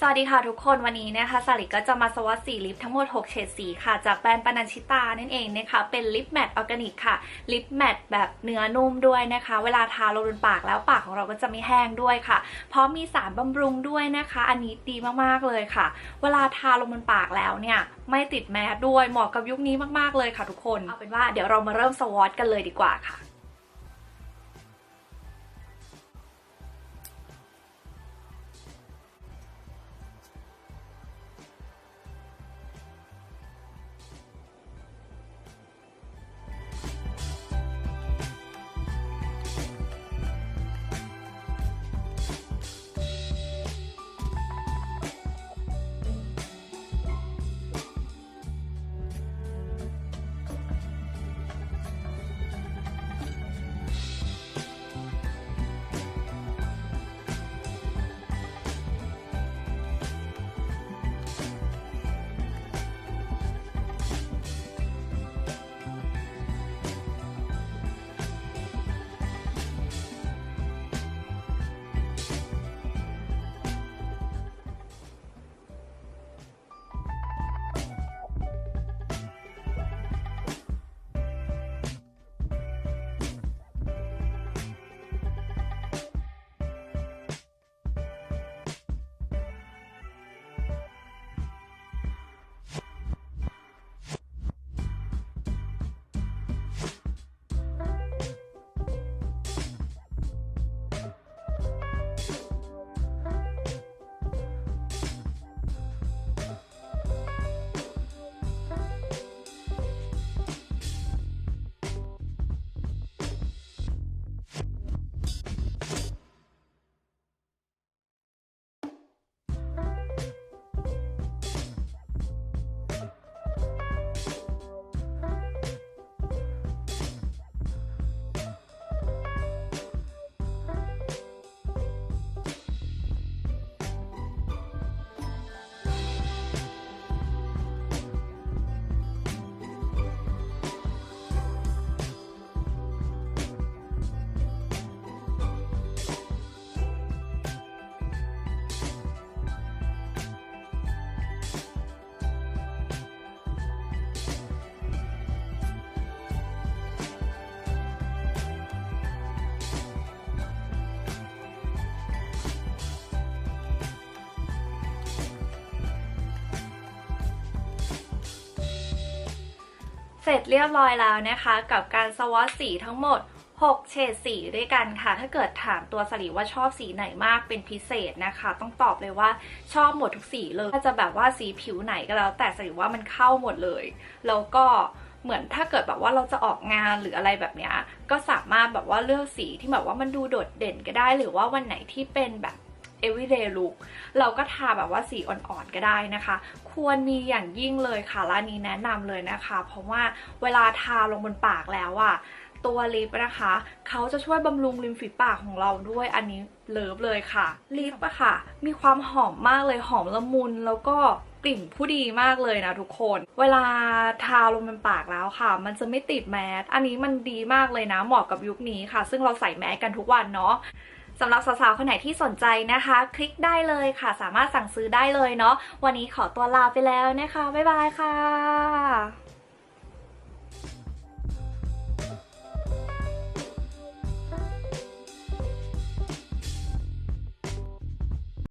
สวัสดีค่ะทุกคนวันนี้นะคะสาลิก็จะมาสวอตสีลิปทั้งหมด 6 เฉดสีค่ะ จากแบรนด์ปานันชิตานั่นเองนะคะเป็นลิปแมตต์ออร์แกนิกค่ะลิปแมตต์แบบเนื้อนุ่มด้วยนะคะ เวลาทาลงบนปากแล้วปากของเราก็จะไม่แห้งด้วยค่ะ เพราะมีสารบำรุงด้วยนะคะ อันนี้ดีมากๆเลยค่ะ เวลาทาลงบนปากแล้วเนี่ยไม่ติดแมสด้วยเหมาะกับยุคนี้มากๆเลยค่ะทุกคนเอาเป็นว่าเดี๋ยวเรามาเริ่มสวอตกันเลยดีกว่าค่ะ สร็จเรียบร้อยแล้วนะคะ กับการสวอตสีทั้งหมด 6 เฉดสีด้วยกันค่ะ ถ้าเกิดถามตัวสลีว่าชอบสีไหนมากเป็นพิเศษนะคะ ต้องตอบเลยว่าชอบหมดทุกสีเลยถ้าจะแบบว่าสีผิวไหนก็แล้ว แต่สลีว่ามันเข้าหมดเลย แล้วก็เหมือนถ้าเกิดแบบว่าเราจะออกงานหรืออะไรแบบเนี้ยก็สามารถแบบว่าเลือกสีที่แบบว่ามันดูโดดเด่นก็ได้ หรือว่าวันไหนที่เป็นแบบ everyday look เราก็ทาแบบว่าสีอ่อนๆก็ได้นะคะ ควรมีอย่างยิ่งเลยค่ะร้านนี้แนะนำเลยนะคะ เพราะว่าเวลาทาลงบนปากแล้วอะตัวลิปนะคะ เขาจะช่วยบำรุงริมฝีปากของเราด้วยอันนี้เลิฟเลยค่ะ ลิปอะค่ะ มีความหอมมากเลยหอมละมุนแล้วก็กลิ่นผู้ดีมากเลยนะทุกคน เวลาทาลงบนปากแล้วค่ะ มันจะไม่ติดแมสอันนี้มันดีมากเลยนะเหมาะกับยุคนี้ค่ะ ซึ่งเราใส่แมสกันทุกวันเนาะ สำหรับสาวๆคนไหนที่สนใจนะคะ คลิกได้เลยค่ะ สามารถสั่งซื้อได้เลยเนาะวันนี้ขอตัวลาไปแล้วนะคะ บ๊ายบายค่ะ